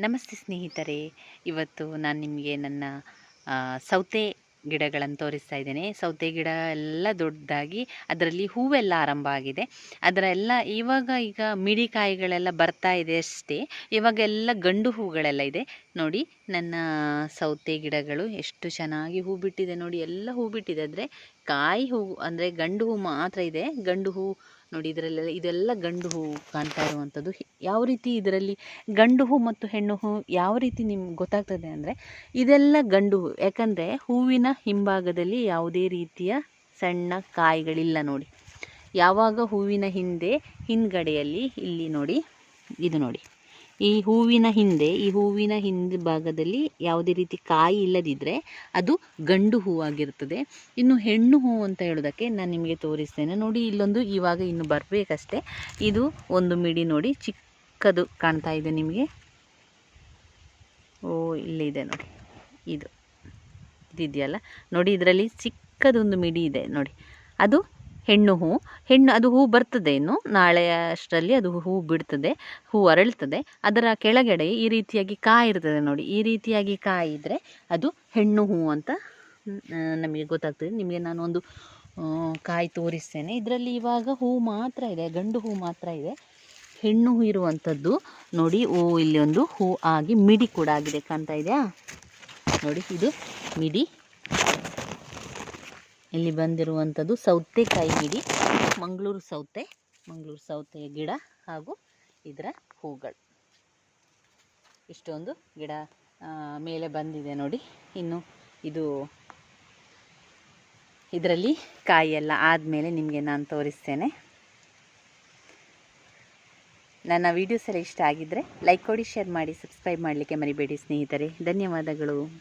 ನಮಸ್ತೆ ಸ್ನೇಹಿತರೆ. ಇವತ್ತು ನಾನು ನಿಮಗೆ ನನ್ನ ಸೌತೆ ಗಿಡಗಳನ್ನು ತೋರಿಸ್ತಾ ಇದ್ದೇನೆ. ಸೌತೆ ಗಿಡ ಎಲ್ಲ ದೊಡ್ಡದಾಗಿ ಅದರಲ್ಲಿ ಹೂವೆಲ್ಲ ಆರಂಭ ಆಗಿದೆ. ಅದರ ಎಲ್ಲ ಇವಾಗ ಈಗ ಮಿಡಿಕಾಯಿಗಳೆಲ್ಲ ಬರ್ತಾ ಇದೆ ಅಷ್ಟೇ. ಇವಾಗೆಲ್ಲ ಗಂಡು ಹೂಗಳೆಲ್ಲ ಇದೆ. ನೋಡಿ, ನನ್ನ ಸೌತೆ ಗಿಡಗಳು ಎಷ್ಟು ಚೆನ್ನಾಗಿ ಹೂ ಬಿಟ್ಟಿದೆ ನೋಡಿ. ಎಲ್ಲ ಹೂ ಬಿಟ್ಟಿದೆ. ಆದರೆ ಕಾಯಿ ಹೂ ಅಂದರೆ ಗಂಡು ಹೂ ಮಾತ್ರ ಇದೆ. ಗಂಡು ಹೂ ನೋಡಿ ಇದರಲ್ಲೆಲ್ಲ ಇದೆಲ್ಲ ಗಂಡು ಹೂ ಕಾಣ್ತಾ ಇರುವಂಥದ್ದು. ಯಾವ ರೀತಿ ಇದರಲ್ಲಿ ಗಂಡು ಹೂ ಮತ್ತು ಹೆಣ್ಣು ಹೂ ಯಾವ ರೀತಿ ನಿಮ್ಗೆ ಗೊತ್ತಾಗ್ತದೆ ಅಂದರೆ ಇದೆಲ್ಲ ಗಂಡು ಹೂ. ಯಾಕಂದರೆ ಹೂವಿನ ಹಿಂಭಾಗದಲ್ಲಿ ಯಾವುದೇ ರೀತಿಯ ಸಣ್ಣ ಕಾಯಿಗಳಿಲ್ಲ ನೋಡಿ. ಯಾವಾಗ ಹೂವಿನ ಹಿಂದೆ ಹಿಂದ್ಗಡೆಯಲ್ಲಿ ಇಲ್ಲಿ ನೋಡಿ, ಇದು ನೋಡಿ. ಈ ಹೂವಿನ ಹಿಂದೆ, ಈ ಹೂವಿನ ಹಿಂದೆ ಭಾಗದಲ್ಲಿ ಯಾವುದೇ ರೀತಿ ಕಾಯಿ ಇಲ್ಲದಿದ್ದರೆ ಅದು ಗಂಡು ಹೂವಾಗಿರ್ತದೆ ಇನ್ನು ಹೆಣ್ಣು ಹೂ ಅಂತ ಹೇಳೋದಕ್ಕೆ ನಾನು ನಿಮಗೆ ತೋರಿಸ್ತೇನೆ. ನೋಡಿ, ಇಲ್ಲೊಂದು ಇವಾಗ ಇನ್ನು ಬರಬೇಕಷ್ಟೇ. ಇದು ಒಂದು ಮಿಡಿ ನೋಡಿ, ಚಿಕ್ಕದು ಕಾಣ್ತಾ ಇದೆ ನಿಮಗೆ. ಓ ಇಲ್ಲಿದೆ ನೋಡಿ. ಇದು. ಇದಿದೆಯಲ್ಲ? ನೋಡಿ, ಇದರಲ್ಲಿ ಚಿಕ್ಕದೊಂದು ಮಿಡಿ ಇದೆ ನೋಡಿ. ಅದು ಹೆಣ್ಣು ಹೂ. ಹೆಣ್ಣು, ಅದು ಹೂ ಬರ್ತದೆ ಇನ್ನು. ನಾಳೆ ಅಷ್ಟರಲ್ಲಿ ಅದು ಹೂ ಬಿಡ್ತದೆ, ಹೂ ಅರಳ್ತದೆ. ಅದರ ಕೆಳಗಡೆ ಈ ರೀತಿಯಾಗಿ ಕಾಯಿ ಇರ್ತದೆ ನೋಡಿ. ಈ ರೀತಿಯಾಗಿ ಕಾಯಿ ಇದ್ದರೆ ಅದು ಹೆಣ್ಣು ಹೂ ಅಂತ ನಮಗೆ ಗೊತ್ತಾಗ್ತದೆ. ನಿಮಗೆ ನಾನು ಒಂದು ಕಾಯಿ ತೋರಿಸ್ತೇನೆ. ಇದರಲ್ಲಿ ಇವಾಗ ಹೂ ಮಾತ್ರ ಇದೆ, ಗಂಡು ಹೂ ಮಾತ್ರ ಇದೆ. ಹೆಣ್ಣು ಹೂ ಇರುವಂಥದ್ದು ನೋಡಿ, ಓ, ಇಲ್ಲಿ ಒಂದು ಹೂ ಆಗಿ ಮಿಡಿ ಕೂಡ ಆಗಿದೆ ಕಾಣ್ತಾ ಇದೆಯಾ? ನೋಡಿ, ಇದು ಮಿಡಿ. ಇಲ್ಲಿ ಬಂದಿರುವಂಥದ್ದು ಸೌತೆಕಾಯಿ ಗಿಡಿ ಮಂಗಳೂರು ಸೌತೆ, ಮಂಗಳೂರು ಸೌತೆಯ ಗಿಡ ಹಾಗೂ ಇದರ ಹೂಗಳು. ಇಷ್ಟೊಂದು ಗಿಡ ಮೇಲೆ ಬಂದಿದೆ ನೋಡಿ. ಇನ್ನು ಇದು ಇದರಲ್ಲಿ ಕಾಯಿಯೆಲ್ಲ ಆದಮೇಲೆ ನಿಮಗೆ ನಾನು ತೋರಿಸ್ತೇನೆ. ನನ್ನ ವೀಡಿಯೋಸ್ ಎಲ್ಲ ಇಷ್ಟ ಆಗಿದ್ದರೆ ಲೈಕ್ ಕೊಡಿ ಶೇರ್ ಮಾಡಿ ಸಬ್ಸ್ಕ್ರೈಬ್ ಮಾಡಲಿಕ್ಕೆ ಮರಿಬೇಡಿ ಸ್ನೇಹಿತರೆ. ಧನ್ಯವಾದಗಳು.